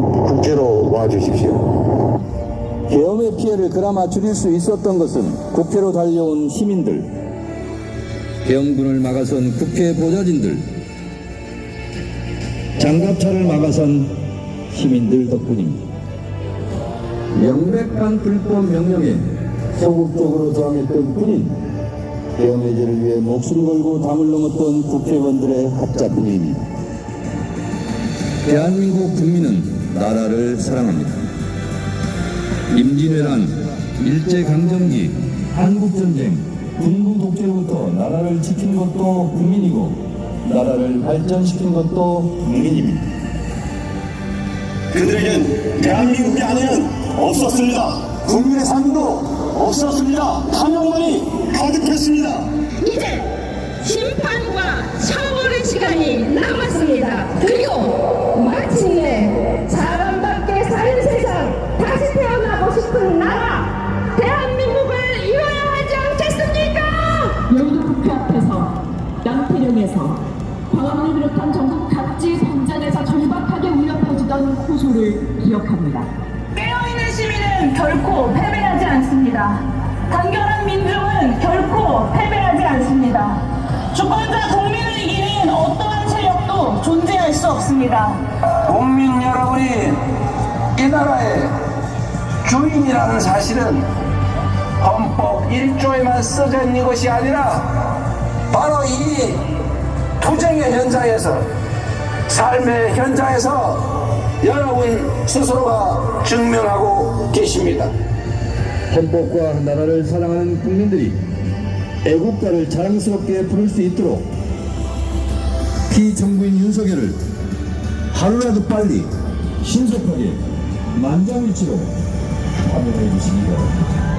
국회로 와주십시오. 계엄의 피해를 그나마 줄일 수 있었던 것은 국회로 달려온 시민들, 계엄군을 막아선 국회 보좌진들, 장갑차를 막아선 시민들 덕분입니다. 명백한 불법 명령에 소극적으로 저항했던 군인, 계엄의제를 위해 목숨 걸고 담을 넘었던 국회의원들의 합작뿐입니다. 대한민국 국민은 나라를 사랑합니다. 임진왜란, 일제강점기, 한국전쟁, 군부 독재로부터 나라를 지킨 것도 국민이고 나라를 발전시킨 것도 국민입니다. 그들에겐 대한민국이 아니면 없었습니다. 국민의 삶도 없었습니다. 탐욕만이 가득했습니다. 이제 심판과 처벌의 시간이 남았습니다. 그리고 호소를 기억합니다. 깨어있는 시민은 결코 패배하지 않습니다. 단결한 민중은 결코 패배하지 않습니다. 주권자 국민을 이기는 어떠한 세력도 존재할 수 없습니다. 국민 여러분이 이 나라의 주인이라는 사실은 헌법 1조에만 써져 있는 것이 아니라 바로 이 투쟁의 현장에서 삶의 현장에서 여러분 스스로가 증명하고 계십니다. 헌법과 나라를 사랑하는 국민들이 애국가를 자랑스럽게 부를 수 있도록 피정부인 윤석열을 하루라도 빨리 신속하게 만장일치로 파면해 주시기 바랍니다.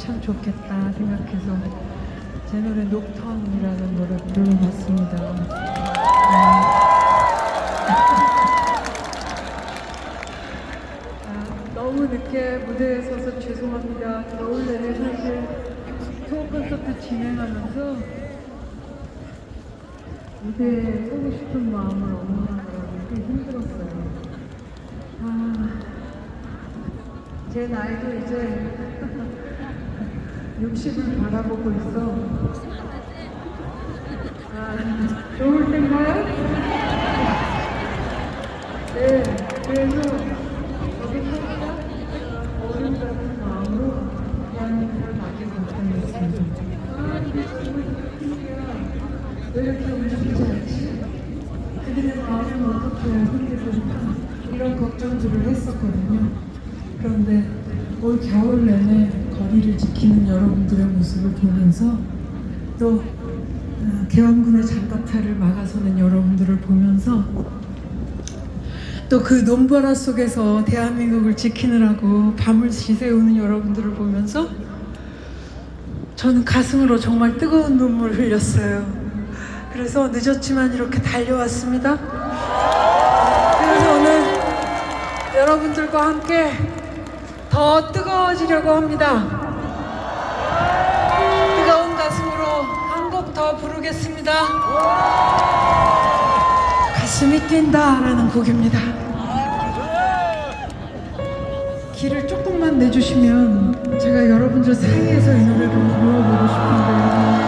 참 좋겠다 생각해서 제 노래 녹턴이라는 노래 불러봤습니다. 아, 너무 늦게 무대에 서서 죄송합니다. 겨울 내내 사실 투어 콘서트 진행하면서 무대에 서고 싶은 마음을 억누르느라고 좀 힘들었어요. 아, 제 나이도 이제 60을 바라보고 있어. 아, 좋을 텐가요? 네, 그래서 저도 살짝 어른 같은 마음으로 대한민국을 맡기고 있습니다. 아, 이게 정말 힘이야. 왜 이렇게 움직이지 않지? 그들의 마음은 어떻게 흔들릴까? 이런 걱정들을 했었거든요. 그런데 올 겨울 내내 거리를 지키는 여러분들의 모습을 보면서 또 어, 개헌군의 장갑차를 막아서는 여러분들을 보면서 또 그 논바라 속에서 대한민국을 지키느라고 밤을 지새우는 여러분들을 보면서 저는 가슴으로 정말 뜨거운 눈물을 흘렸어요. 그래서 늦었지만 이렇게 달려왔습니다. 그래서 오늘 여러분들과 함께 더 뜨거워지려고 합니다. 부르겠습니다. 가슴이 뛴다라는 곡입니다. 길을 조금만 내주시면 제가 여러분들 사이에서 이 노래를 불러보고 싶은데요.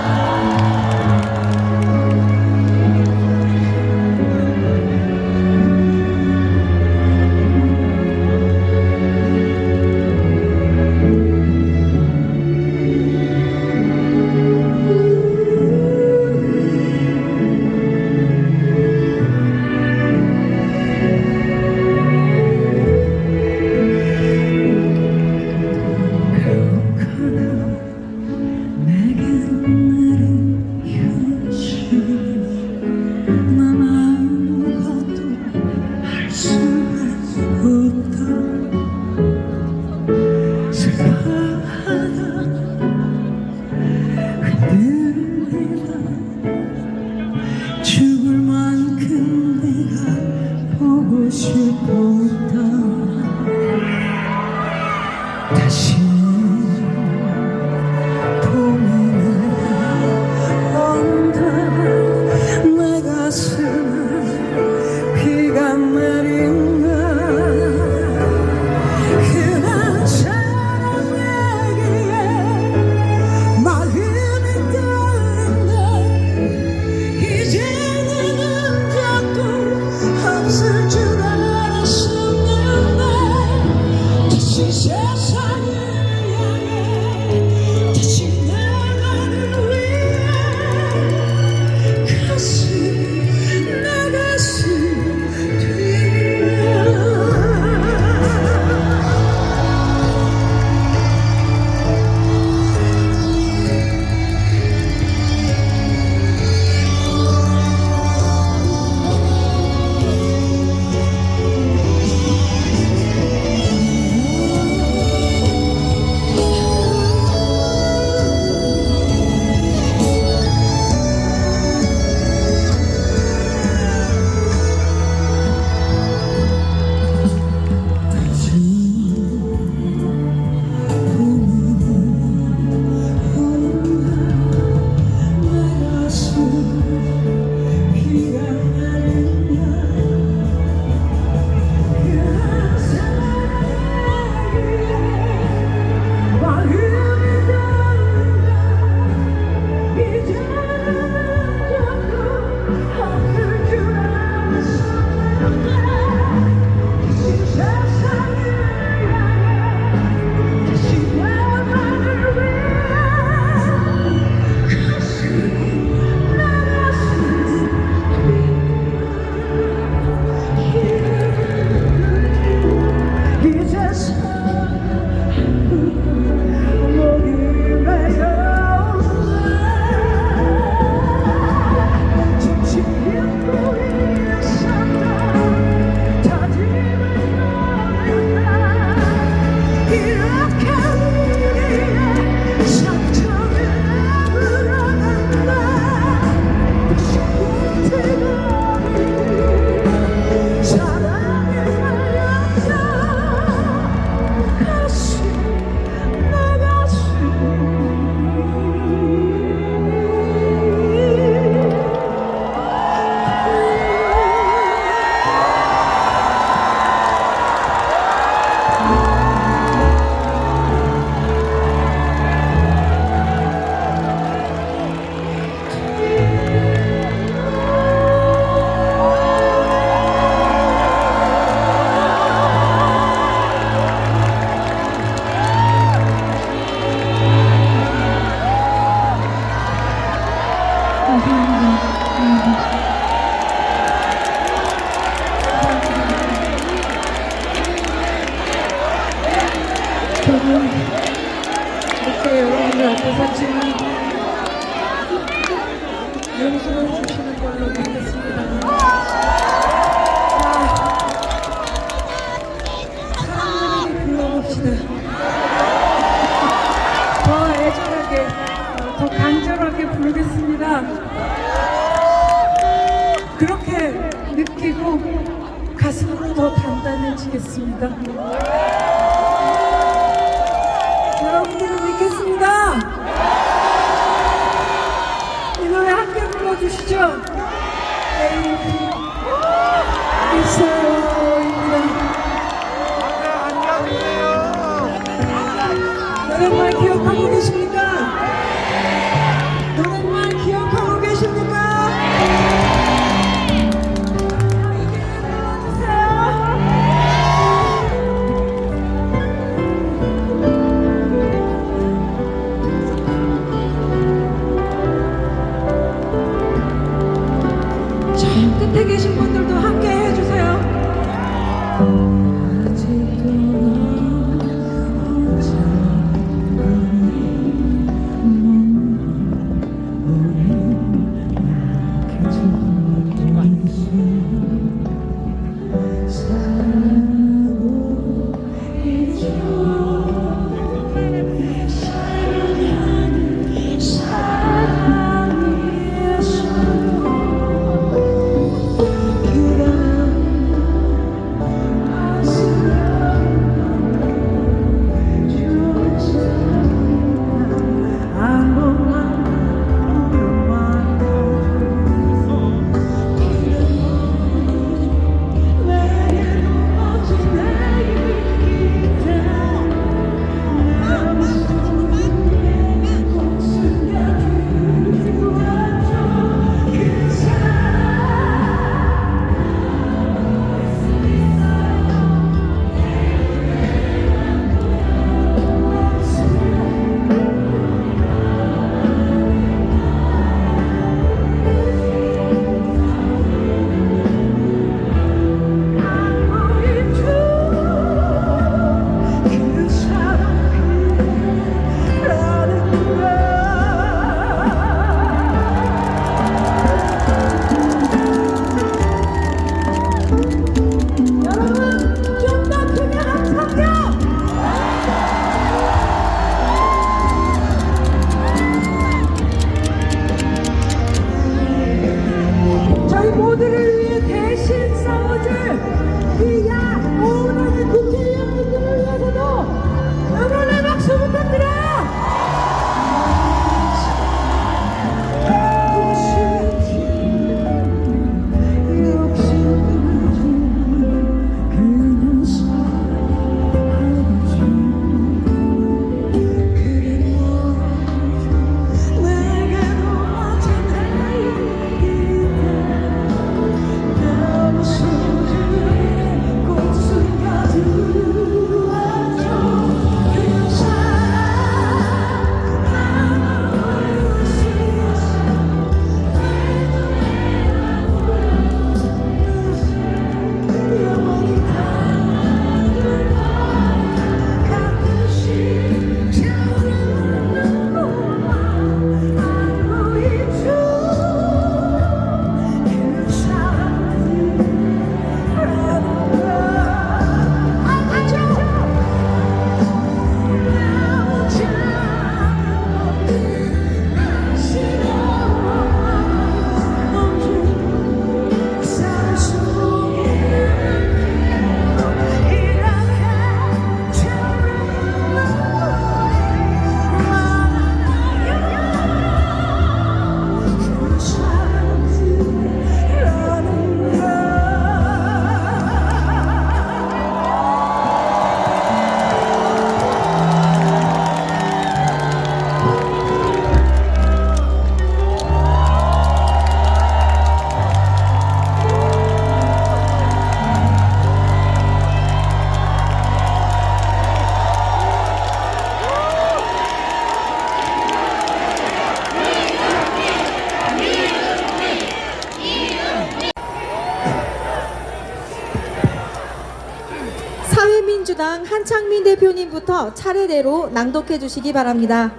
더불어민주당 한창민 대표님부터 차례대로 낭독해 주시기 바랍니다.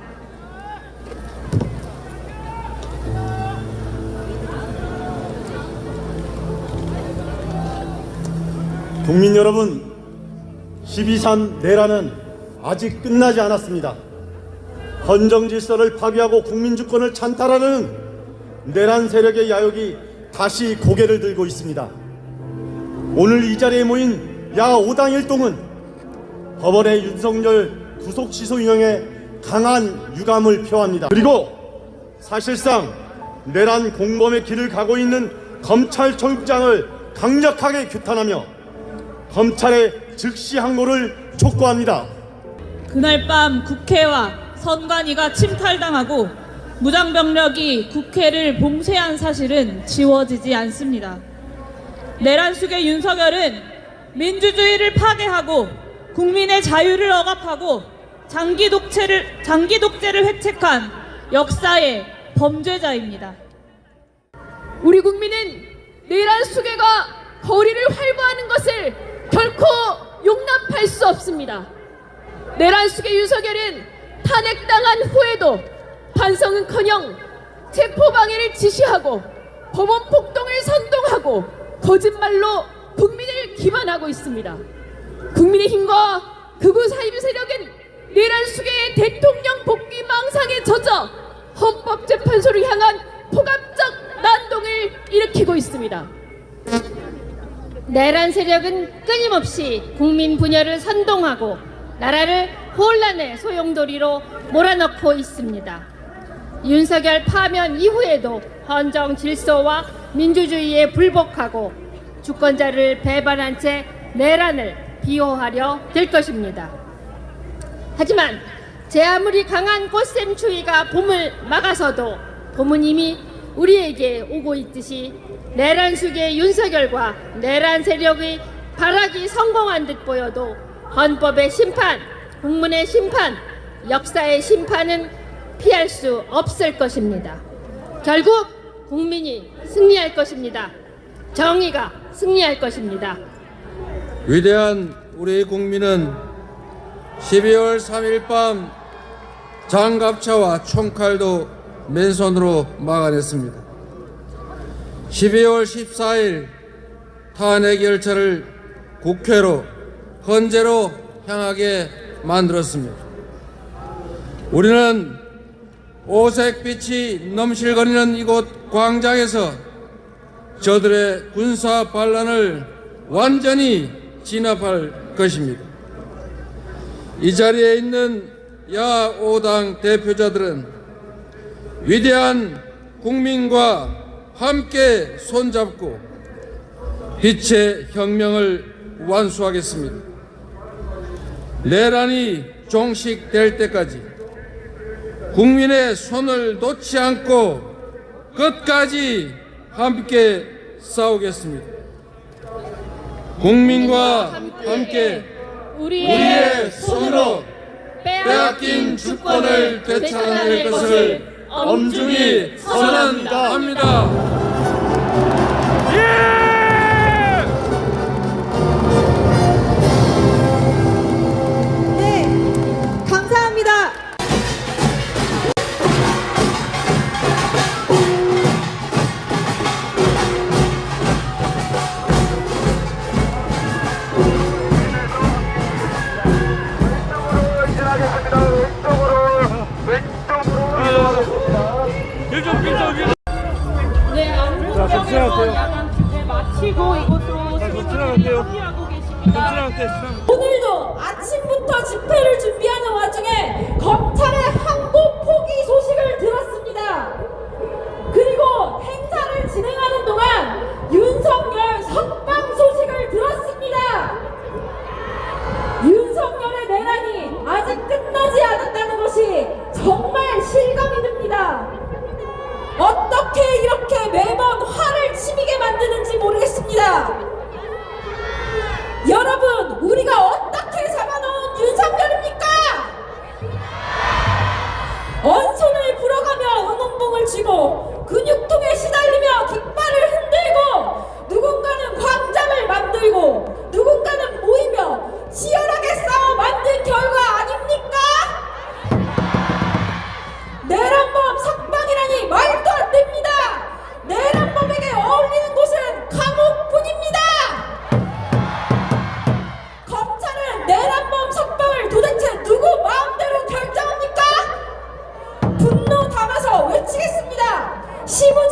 국민 여러분, 12.3 내란은 아직 끝나지 않았습니다. 헌정 질서를 파괴하고 국민 주권을 찬탈하는 내란 세력의 야욕이 다시 고개를 들고 있습니다. 오늘 이 자리에 모인 야 5당 일동은 법원의 윤석열 구속 취소 인형에 강한 유감을 표합니다. 그리고 사실상 내란 공범의 길을 가고 있는 검찰총장을 강력하게 규탄하며 검찰의 즉시 항고를 촉구합니다. 그날 밤 국회와 선관위가 침탈당하고 무장병력이 국회를 봉쇄한 사실은 지워지지 않습니다. 내란 속의 윤석열은 민주주의를 파괴하고 국민의 자유를 억압하고 장기 독재를 장기 독재를 획책한 역사의 범죄자입니다. 우리 국민은 내란 수계가 거리를 활보하는 것을 결코 용납할 수 없습니다. 내란 수계 윤석열은 탄핵당한 후에도 반성은커녕 체포방해를 지시하고 법원 폭동을 선동하고 거짓말로 국민을 기만하고 있습니다. 국민의힘과 극우 사이비 세력은 내란 수계의 대통령 복귀 망상에 젖어 헌법재판소를 향한 포갑적 난동을 일으키고 있습니다. 내란 세력은 끊임없이 국민 분열을 선동하고 나라를 혼란의 소용돌이로 몰아넣고 있습니다. 윤석열 파면 이후에도 헌정 질서와 민주주의에 불복하고 주권자를 배반한 채 내란을 비호하려 될 것입니다. 하지만 제 아무리 강한 꽃샘 추위가 봄을 막아서도 봄은 이미 우리에게 오고 있듯이 내란 수계 윤석열과 내란 세력의 발악이 성공한 듯 보여도 헌법의 심판, 국문의 심판, 역사의 심판은 피할 수 없을 것입니다. 결국 국민이 승리할 것입니다. 정의가 승리할 것입니다. 위대한 우리 국민은 12월 3일 밤 장갑차와 총칼도 맨손으로 막아냈습니다. 12월 14일 탄핵 열차를 국회로 헌재로 향하게 만들었습니다. 우리는 오색빛이 넘실거리는 이곳 광장에서 저들의 군사 반란을 완전히 진압할 것입니다. 이 자리에 있는 야오당 대표자들은 위대한 국민과 함께 손잡고 빛의 혁명을 완수하겠습니다. 내란이 종식될 때까지 국민의 손을 놓지 않고 끝까지 함께 싸우겠습니다. 국민과 함께 우리의 손으로 빼앗긴 주권을 되찾아낼 것을 엄중히 선언합니다. 마치고 이곳으로 수고하고 합류하고 계십니다. 오늘도 아침부터 집회를 준비하는 와중에 검찰의 しま